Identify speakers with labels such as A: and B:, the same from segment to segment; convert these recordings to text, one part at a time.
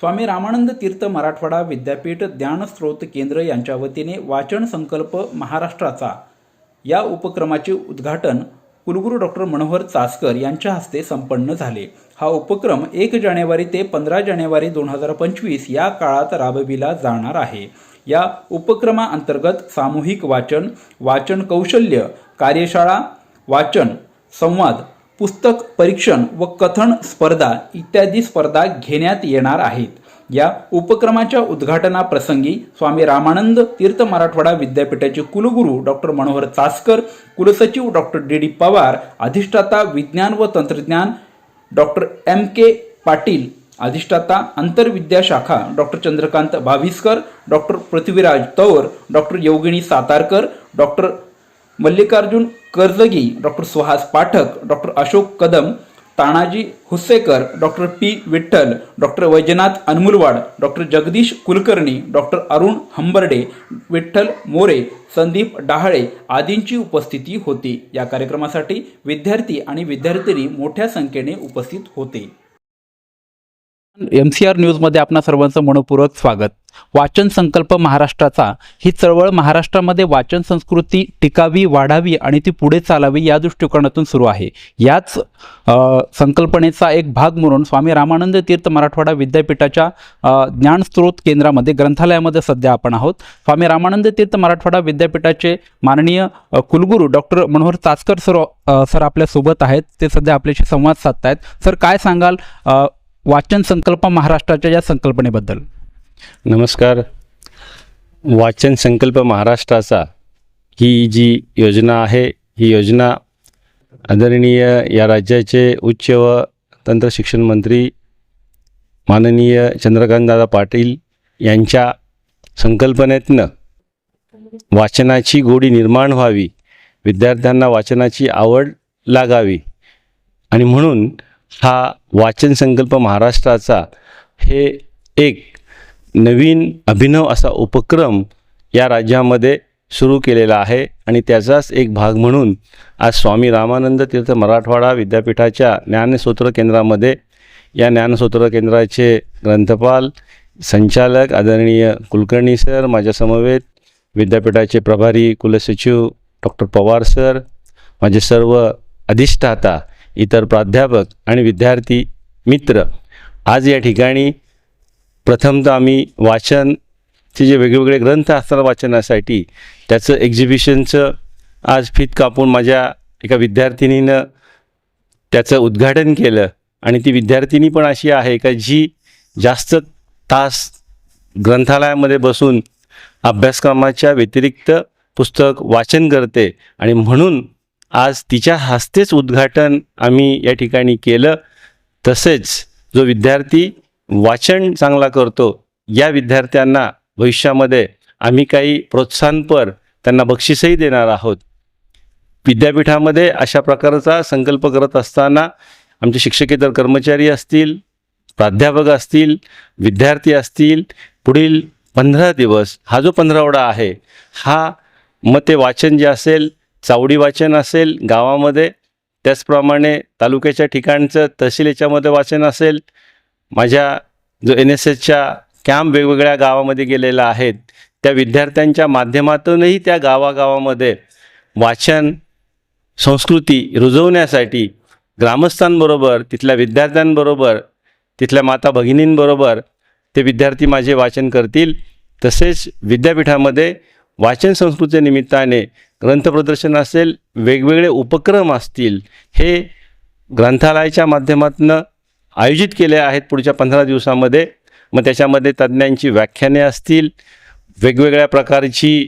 A: स्वामी रामानंद तीर्थ मराठवाडा विद्यापीठ ज्ञानस्रोत केंद्र यांच्या वतीने वाचन संकल्प महाराष्ट्राचा या उपक्रमाचे उद्घाटन कुलगुरू डॉक्टर मनोहर चासकर यांच्या हस्ते संपन्न झाले हा उपक्रम एक जानेवारी ते पंधरा जानेवारी दोन हजार पंचवीस या काळात राबविला जाणार आहे या उपक्रमाअंतर्गत सामूहिक वाचन वाचन कौशल्य कार्यशाळा वाचन संवाद पुस्तक परीक्षण व कथन स्पर्धा इत्यादी स्पर्धा घेण्यात येणार आहेत या उपक्रमाच्या उद्घाटनाप्रसंगी स्वामी रामानंद तीर्थ मराठवाडा विद्यापीठाचे कुलगुरू डॉक्टर मनोहर चासकर कुलसचिव डॉक्टर डी डी पवार अधिष्ठाता विज्ञान व तंत्रज्ञान डॉक्टर एम के पाटील अधिष्ठाता आंतरविद्या शाखा doctor Chandrakant Bhaviskar doctor Prithviraj Taur doctor Yogini Satarkar doctor Mallikarjun Karjagi doctor Suhas Pathak doctor Ashok Kadam Tanaji Husekar doctor P Vitthal doctor Vaijnath Anmulwad doctor Jagdish Kulkarni doctor Arun Hambarde Vitthal More Sandeep Dahale आदींची उपस्थिती होती या कार्यक्रमासाठी विद्यार्थी आणि विद्यार्थिनी मोठ्या संख्येने उपस्थित होते एम सी आर न्यूजमध्ये आपणा सर्वांचं मनपूर्वक स्वागत वाचन संकल्प महाराष्ट्राचा ही चळवळ महाराष्ट्रामध्ये वाचन संस्कृती टिकावी वाढावी आणि ती पुढे चालावी या दृष्टिकोनातून सुरू आहे याच संकल्पनेचा एक भाग म्हणून स्वामी रामानंद तीर्थ मराठवाडा विद्यापीठाच्या ज्ञानस्त्रोत केंद्रामध्ये ग्रंथालयामध्ये सध्या आपण आहोत स्वामी रामानंद तीर्थ मराठवाडा विद्यापीठाचे माननीय कुलगुरू doctor Manohar Chachkar sir sir आपल्यासोबत आहेत ते सध्या आपल्याशी संवाद साधत आहेत सर काय सांगाल वाचन संकल्प महाराष्ट्राच्या या संकल्पनेबद्दल
B: नमस्कार वाचन संकल्प महाराष्ट्राचा ही जी योजना आहे ही योजना आदरणीय या राज्याचे उच्च व तंत्र शिक्षण मंत्री माननीय चंद्रकांतदादा पाटील यांच्या संकल्पनेतनं वाचनाची गोडी निर्माण व्हावी विद्यार्थ्यांना वाचनाची आवड लागावी आणि म्हणून हा वाचन संकल्प महाराष्ट्राचा हे एक नवीन अभिनव असा उपक्रम या राज्यामध्ये सुरू केलेला आहे आणि त्याचाच एक भाग म्हणून आज स्वामी रामानंद तीर्थ मराठवाडा विद्यापीठाच्या ज्ञानसूत्र केंद्रामध्ये या ज्ञानसूत्र केंद्राचे ग्रंथपाल संचालक आदरणीय कुलकर्णी सर माझ्यासमवेत विद्यापीठाचे प्रभारी कुलसचिव डॉक्टर पवार सर माझे सर्व अधिष्ठाता इतर प्राध्यापक आणि विद्यार्थी मित्र आज या ठिकाणी प्रथमतः आम्ही वाचनचे जे वेगवेगळे ग्रंथ असतात वाचनासाठी त्याचं एक्झिबिशनचं आज फित कापून माझ्या एका विद्यार्थिनीनं त्याचं उद्घाटन केलं आणि ती विद्यार्थिनी पण अशी आहे का जी जास्त तास ग्रंथालयामध्ये बसून अभ्यासक्रमाच्या व्यतिरिक्त पुस्तक वाचन करते आणि म्हणून आज तिच्या हस्तेच उद्घाटन आम्ही या ठिकाणी केलं तसेच जो विद्यार्थी वाचन चांगला करतो या विद्यार्थ्यांना भविष्यामध्ये आम्ही काही प्रोत्साहनपर त्यांना बक्षीसही देणार आहोत विद्यापीठामध्ये अशा प्रकारचा संकल्प करत असताना आमचे शिक्षकेतर कर्मचारी असतील प्राध्यापक असतील विद्यार्थी असतील पुढील पंधरा दिवस हा जो पंधरावडा आहे हा मग ते वाचन जे असेल चावडी वाचन असेल गावामध्ये त्याचप्रमाणे तालुक्याच्या ठिकाणचं तहसील याच्यामध्ये वाचन असेल माझ्या जो एन एस एसच्या कॅम्प वेगवेगळ्या गावामध्ये गेलेला आहेत त्या विद्यार्थ्यांच्या माध्यमातूनही त्या गावागावामध्ये वाचन संस्कृती रुजवण्यासाठी ग्रामस्थांबरोबर तिथल्या विद्यार्थ्यांबरोबर तिथल्या माता भगिनींबरोबर ते विद्यार्थी माझे वाचन करतील तसेच विद्यापीठामध्ये वाचन संस्कृतीच्या निमित्ताने ग्रंथप्रदर्शन असेल वेगवेगळे उपक्रम असतील हे ग्रंथालयाच्या माध्यमातून आयोजित केले आहेत पुढच्या पंधरा दिवसामध्ये मग त्याच्यामध्ये तज्ज्ञांची व्याख्याने असतील वेगवेगळ्या प्रकारची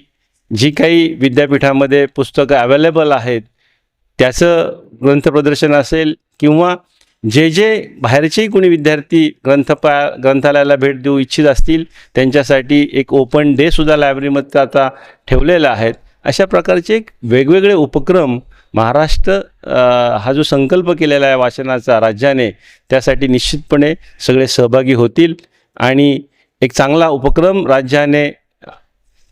B: जी काही विद्यापीठामध्ये पुस्तकं अवेलेबल आहेत त्याचं ग्रंथप्रदर्शन असेल किंवा जे जे बाहेरचेही कोणी विद्यार्थी ग्रंथपा ग्रंथालयाला भेट देऊ इच्छित असतील त्यांच्यासाठी एक ओपन डे सुद्धा लायब्ररीमध्ये आता ठेवलेला आहेत अशा प्रकारचे एक वेगवेगळे उपक्रम महाराष्ट्र हा जो संकल्प केलेला आहे वाचनाचा राज्याने त्यासाठी निश्चितपणे सगळे सहभागी होतील आणि एक चांगला उपक्रम राज्याने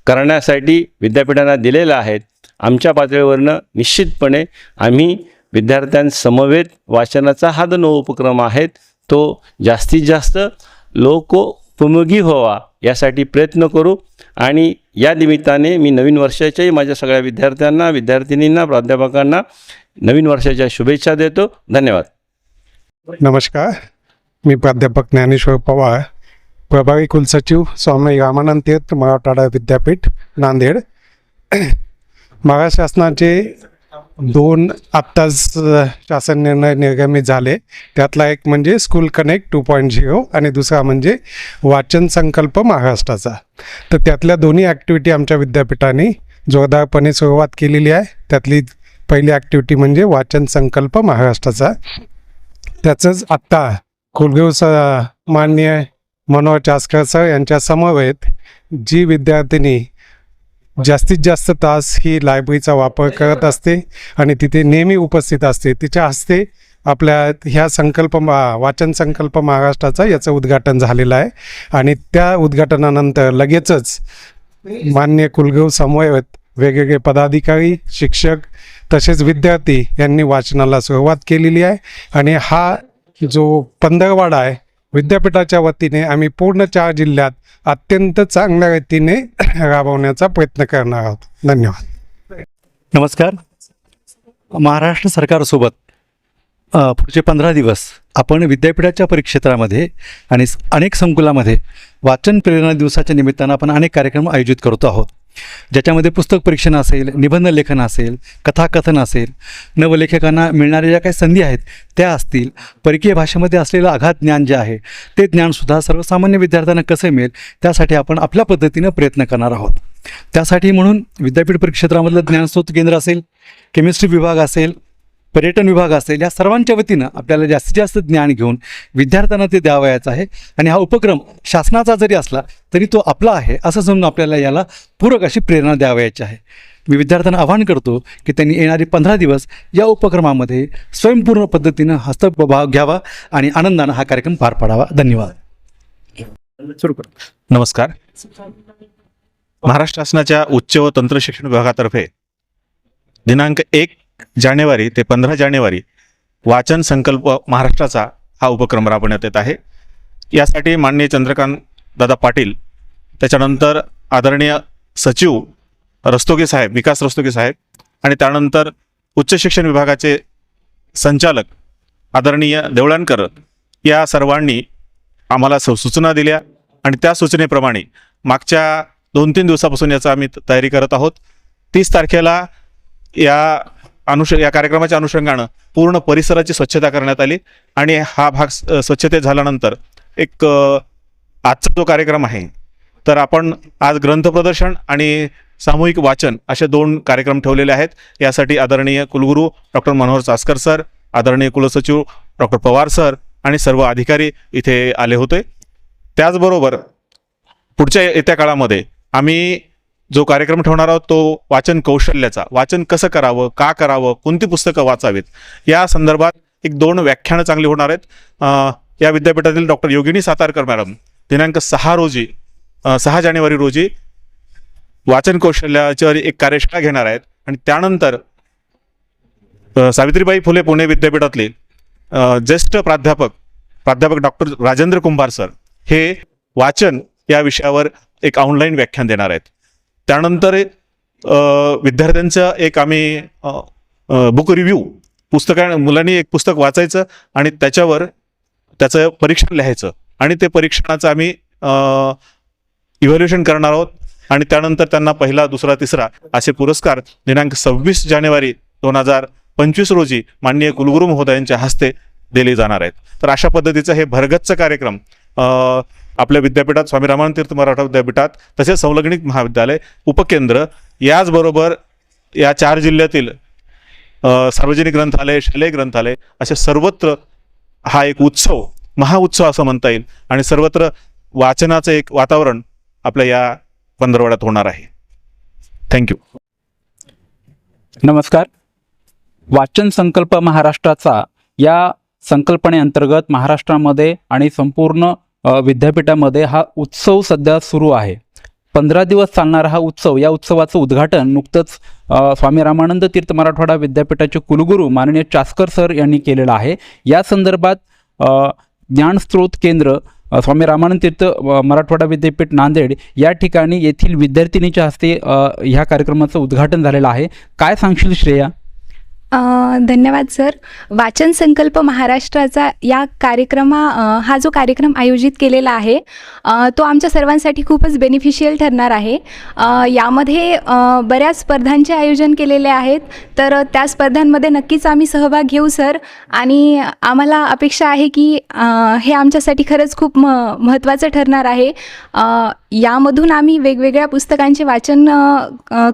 B: करण्यासाठी विद्यापीठांना दिलेला आहे आमच्या पातळीवरनं निश्चितपणे आम्ही विद्यार्थ्यांसमवेत वाचनाचा हा जो उपक्रम आहे तो जास्तीत जास्त लोकोपयोगी व्हावा यासाठी प्रयत्न करू आणि या निमित्ताने मी नवीन वर्षाच्याही माझ्या सगळ्या विद्यार्थ्यांना विद्यार्थिनींना प्राध्यापकांना नवीन वर्षाच्या शुभेच्छा देतो धन्यवाद
C: नमस्कार मी प्राध्यापक ज्ञानेश्वर पवार प्रभावी कुलसचिव स्वामी रामानंद तीर्थ मराठवाडा विद्यापीठ नांदेड महाराष्ट्र शासनाचे दोन आत्ताच शासन निर्णय निर्गमित झाले त्यातला एक म्हणजे school connect two point zero आणि दुसरा म्हणजे वाचन संकल्प महाराष्ट्राचा तर त्यातल्या दोन्ही ॲक्टिव्हिटी आमच्या विद्यापीठाने जोरदारपणे सुरुवात केलेली आहे त्यातली पहिली ॲक्टिव्हिटी म्हणजे वाचन संकल्प महाराष्ट्राचा त्याचंच आत्ता कुलगुरू स मान्य मनोहर चास्कर सर यांच्या समवेत जी विद्यार्थिनी जास्तीत जास्त तास ही लायब्ररीचा वापर करत असते आणि तिथे नेहमी उपस्थित असते तिच्या हस्ते आपल्या ह्या संकल्प वाचन संकल्प महाराष्ट्राचा याचं उद्घाटन झालेलं आहे आणि त्या उद्घाटनानंतर लगेचच मान्य कुलगव समवेत वेगवेगळे पदाधिकारी शिक्षक तसेच विद्यार्थी यांनी वाचनाला सुरुवात केलेली आहे आणि हा जो पंधरवाडा आहे विद्यापीठाच्या वतीने आम्ही पूर्ण चार जिल्ह्यात अत्यंत चांगल्या रीतीने राबवण्याचा प्रयत्न करणार आहोत धन्यवाद नमस्कार महाराष्ट्र सरकारसोबत पुढचे पंधरा दिवस आपण विद्यापीठाच्या परिक्षेत्रामध्ये आणि अनेक संकुलामध्ये वाचन प्रेरणा दिवसाच्या निमित्तानं आपण अनेक कार्यक्रम आयोजित करतो आहोत ज्याच्यामध्ये पुस्तक परीक्षण असेल निबंध लेखन असेल कथाकथन असेल नवलेखकांना मिळणाऱ्या ज्या काही संधी आहेत त्या असतील परकीय भाषेमध्ये असलेलं आघात ज्ञान जे आहे ते ज्ञानसुद्धा सर्वसामान्य विद्यार्थ्यांना कसे मिळेल त्यासाठी आपण आपल्या पद्धतीनं प्रयत्न करणार आहोत त्यासाठी म्हणून विद्यापीठ परिक्षेत्रामधलं ज्ञानस्रोत केंद्र असेल केमिस्ट्री विभाग असेल पर्यटन विभाग असेल या सर्वांच्या वतीनं आपल्याला जास्तीत जास्त ज्ञान घेऊन विद्यार्थ्यांना ते द्यावयाचं आहे आणि हा उपक्रम शासनाचा जरी असला तरी तो आपला आहे असं समजून आपल्याला याला पूरक अशी प्रेरणा द्यावयाची आहे मी विद्यार्थ्यांना आवाहन करतो की त्यांनी येणारे पंधरा दिवस या उपक्रमामध्ये स्वयंपूर्ण पद्धतीनं हस्तभाव घ्यावा आणि आनंदानं हा कार्यक्रम पार पाडावा धन्यवाद सुरू कर
D: नमस्कार महाराष्ट्र शासनाच्या उच्च व तंत्र शिक्षण विभागातर्फे दिनांक एक जानेवारी ते पंधरा जानेवारी वाचन संकल्प महाराष्ट्राचा हा उपक्रम राबवण्यात येत आहे यासाठी माननीय चंद्रकांत दादा पाटील त्याच्यानंतर आदरणीय सचिव रस्तोगी साहेब विकास रस्तोगी साहेब आणि त्यानंतर उच्च शिक्षण विभागाचे संचालक आदरणीय देवळणकर या सर्वांनी आम्हाला सूचना दिल्या आणि त्या सूचनेप्रमाणे मागच्या दोन तीन दिवसापासून याचा आम्ही तयारी करत आहोत तीस तारखेला या अनुष या कार्यक्रमाच्या अनुषंगानं पूर्ण परिसराची स्वच्छता करण्यात आली आणि हा भाग स्वच्छते झाल्यानंतर एक आजचा जो कार्यक्रम आहे तर आपण आज ग्रंथ प्रदर्शन आणि सामूहिक वाचन असे दोन कार्यक्रम ठेवलेले आहेत यासाठी आदरणीय कुलगुरू डॉक्टर मनोहर चासकर सर आदरणीय कुलसचिव डॉक्टर पवार सर आणि सर्व अधिकारी इथे आले होते त्याचबरोबर पुढच्या येत्या काळामध्ये आम्ही जो कार्यक्रम ठेवणार आहोत तो वाचन कौशल्याचा वाचन कसं करावं का करावं कोणती पुस्तकं वाचावीत या संदर्भात एक दोन व्याख्यानं चांगली होणार आहेत या विद्यापीठातील डॉक्टर योगिनी सातारकर मॅडम दिनांक सहा रोजी सहा जानेवारी रोजी वाचन कौशल्याच्यावर एक कार्यशाळा घेणार आहेत आणि त्यानंतर सावित्रीबाई फुले पुणे विद्यापीठातले ज्येष्ठ प्राध्यापक प्राध्यापक डॉक्टर राजेंद्र कुंभार सर हे वाचन या विषयावर एक ऑनलाईन व्याख्यान देणार आहेत त्यानंतर विद्यार्थ्यांचा एक आम्ही बुक रिव्ह्यू पुस्तका मुलांनी एक पुस्तक वाचायचं आणि त्याच्यावर त्याचं परीक्षण लिहायचं आणि ते परीक्षणाचं आम्ही इव्हॅल्युएशन करणार आहोत आणि त्यानंतर त्यांना पहिला दुसरा तिसरा असे पुरस्कार दिनांक सव्वीस जानेवारी दोन हजार पंचवीस रोजी माननीय कुलगुरू महोदयांच्या हस्ते दिले जाणार आहेत तर अशा पद्धतीचं हे भरगतचं कार्यक्रम आपल्या विद्यापीठात स्वामी रामानंद तीर्थ मराठा विद्यापीठात तसेच संलग्नित महाविद्यालय उपकेंद्र याचबरोबर या चार जिल्ह्यातील सार्वजनिक ग्रंथालय शालेय ग्रंथालय असे सर्वत्र हा एक उत्सव महाउत्सव असं म्हणता येईल आणि सर्वत्र वाचनाचं एक वातावरण आपल्या या पंधरवड्यात
A: होणार आहे थँक्यू नमस्कार वाचन संकल्प महाराष्ट्राचा या संकल्पनेअंतर्गत महाराष्ट्रामध्ये आणि संपूर्ण विद्यापीठामध्ये हा उत्सव सध्या सुरू आहे पंधरा दिवस चालणारा हा उत्सव या उत्सवाचं उद्घाटन नुकतंच स्वामी रामानंद तीर्थ मराठवाडा विद्यापीठाचे कुलगुरू माननीय चास्कर सर यांनी केलेलं आहे या संदर्भात ज्ञानस्रोत केंद्र स्वामी रामानंद तीर्थ मराठवाडा विद्यापीठ नांदेड या ठिकाणी येथील विद्यार्थिनीच्या हस्ते ह्या कार्यक्रमाचं उद्घाटन झालेलं आहे काय सांगशील श्रेया
E: धन्यवाद सर वाचन संकल्प महाराष्ट्राचा या कार्यक्रमा हा जो कार्यक्रम आयोजित केलेला आहे तो आमच्या सर्वांसाठी खूपच बेनिफिशियल ठरणार आहे यामध्ये बऱ्याच स्पर्धांचे आयोजन केलेले आहेत तर त्या स्पर्धांमध्ये नक्कीच आम्ही सहभाग घेऊ सर आणि आम्हाला अपेक्षा आहे की हे आमच्यासाठी खरंच खूप म महत्त्वाचं ठरणार आहे यामधून आम्ही वेगवेगळ्या पुस्तकांचे वाचन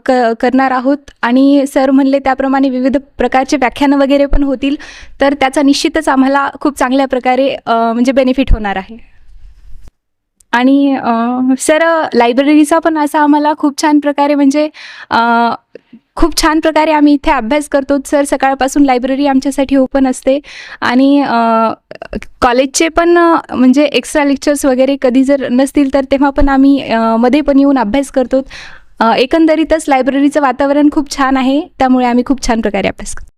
E: क करणार आहोत आणि सर म्हणले त्याप्रमाणे विविध प्रकारचे व्याख्यानं वगैरे पण होतील तर त्याचा निश्चितच आम्हाला खूप चांगल्या प्रकारे म्हणजे बेनिफिट होणार आहे आणि सर लायब्ररीचा पण असा आम्हाला खूप छान प्रकारे म्हणजे खूप छान प्रकारे आम्ही इथे अभ्यास करतो सर सकाळपासून लायब्ररी आमच्यासाठी ओपन असते आणि कॉलेजचे पण म्हणजे एक्स्ट्रा लेक्चर्स वगैरे कधी जर नसतील तर तेव्हा पण आम्ही मध्ये पण येऊन अभ्यास करतो एकंदरीतच लायब्ररीचं वातावरण खूप छान आहे त्यामुळे आम्ही खूप छान प्रकारे अभ्यास करतो